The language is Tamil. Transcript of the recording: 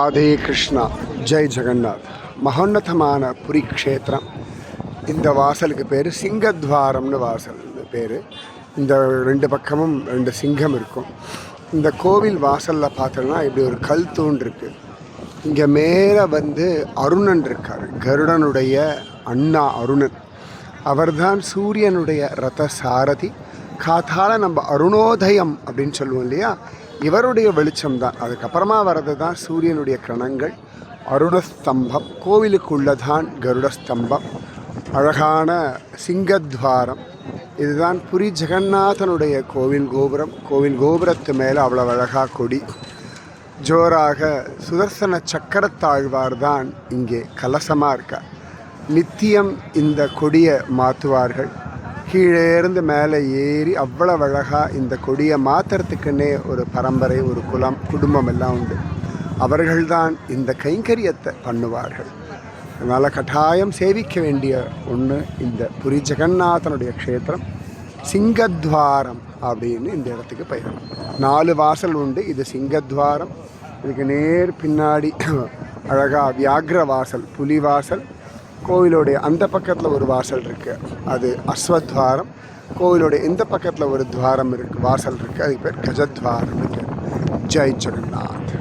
ராதே கிருஷ்ணா ஜெய் ஜெகநாத் மகோன்னதமான புரி க்ஷேத்திரம். இந்த வாசலுக்கு பேர் சிங்கத்வாரம்னு வாசல் பேர். இந்த ரெண்டு பக்கமும் ரெண்டு சிங்கம் இருக்கும். இந்த கோவில் வாசலில் பார்த்தோம்னா இப்படி ஒரு கல் தூண் இருக்குது இங்கே மேலே வந்து அருணன் இருக்கார். கருடனுடைய அண்ணா அருணன். அவர்தான் சூரியனுடைய ரத சாரதி காத்தால நம்ம அருணோதயம் அப்படின்னு சொல்லுவோம் இல்லையா? இவருடைய வெளிச்சம் தான் அதுக்கப்புறமா வர்றது தான் சூரியனுடைய கிரணங்கள் அருடஸ்தம்பம் கோவிலுக்குள்ளதான் கருடஸ்தம்பம். அழகான சிங்கத்வாரம். இதுதான் புரி ஜெகநாதனுடைய கோவில் கோபுரம். கோவில் கோபுரத்து மேலே அவ்வளோ அழகாக கொடி. ஜோராக சுதர்சன சக்கரத்தாழ்வார் தான் இங்கே கலசமாக இருக்கார். நித்தியம் இந்த கொடியை மாற்றுவார்கள். கீழே இருந்து மேலே ஏறி அவ்வளோ அழகாக இந்த கொடியை மாற்றுறதுக்குன்னே ஒரு பரம்பரை ஒரு குலம் குடும்பம் எல்லாம் உண்டு. அவர்கள்தான் இந்த கைங்கரியத்தை பண்ணுவார்கள். அதனால் கட்டாயம் சேவிக்க வேண்டிய ஒன்று இந்த புரி ஜெகநாதனுடைய க்ஷேத்திரம் சிங்கத்வாரம் அப்படின்னு இந்த இடத்துக்கு பெயர். நாலு வாசல் உண்டு. இது சிங்கத்வாரம். இதுக்கு நேர் பின்னாடி அழகா வியாக்ர வாசல் புலி வாசல் கோவிலோடைய அந்த பக்கத்தில் ஒரு வாசல் இருக்குது அது அஸ்வத்வாரம். கோவிலோடைய இந்த பக்கத்தில் ஒரு துவாரம் இருக்குது வாசல் இருக்குது அதுக்கு பேர் கஜத்வாரம் ஜெய் ஜெகநாத்.